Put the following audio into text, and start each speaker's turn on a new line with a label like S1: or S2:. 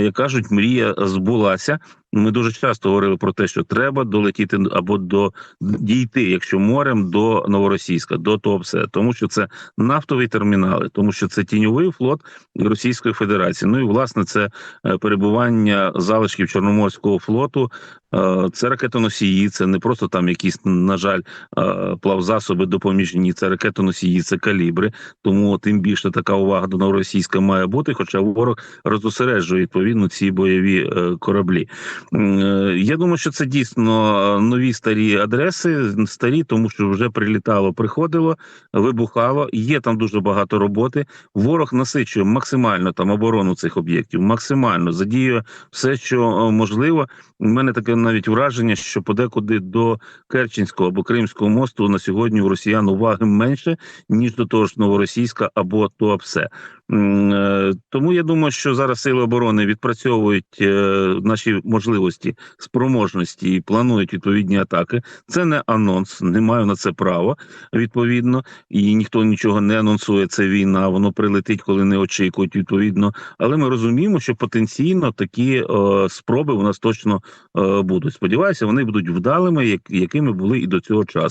S1: як кажуть, мрія збулася. Ми дуже часто говорили про те, що треба долетіти або до дійти, якщо морем, до новоросійська, до Туапсе, тому що це нафтові термінали, тому що це тіньовий флот Російської Федерації. Ну і власне це е, перебування залишків Чорноморського флоту. Е, Це ракетоносії, це не просто там якісь, на жаль, е, плавзасоби допоміжні, це ракетоносії, це калібри. Тому тим більше така увага до новоросійська має бути. Хоча ворог розосереджує відповідно ці бойові кораблі. Е, Я думаю, що це дійсно е, нові старі адреси, старі, тому що вже прилітало, приходило, вибухало. Є там дуже багато роботи. Ворог насичує максимально там оборону цих об'єктів, максимально задіює все, що е, можливо. У мене таке навіть враження, що подекуди до Керченського або Кримського мосту на сьогодні у росіян уваги менше ніж до того ж новоросійська або Туапсе. Е, Тому я думаю, що зараз сили оборони відпрацьовують е, наші можливості, спроможності і планують відповідні атаки. Це не анонс, не маю на це права відповідно, і ніхто нічого не анонсує. Це війна, воно прилетить, коли не очікують відповідно. Але ми розуміємо, що потенційно такі е, спроби у нас точно е, будуть. Сподіваюся, вони будуть вдалими, як, якими були і до цього часу.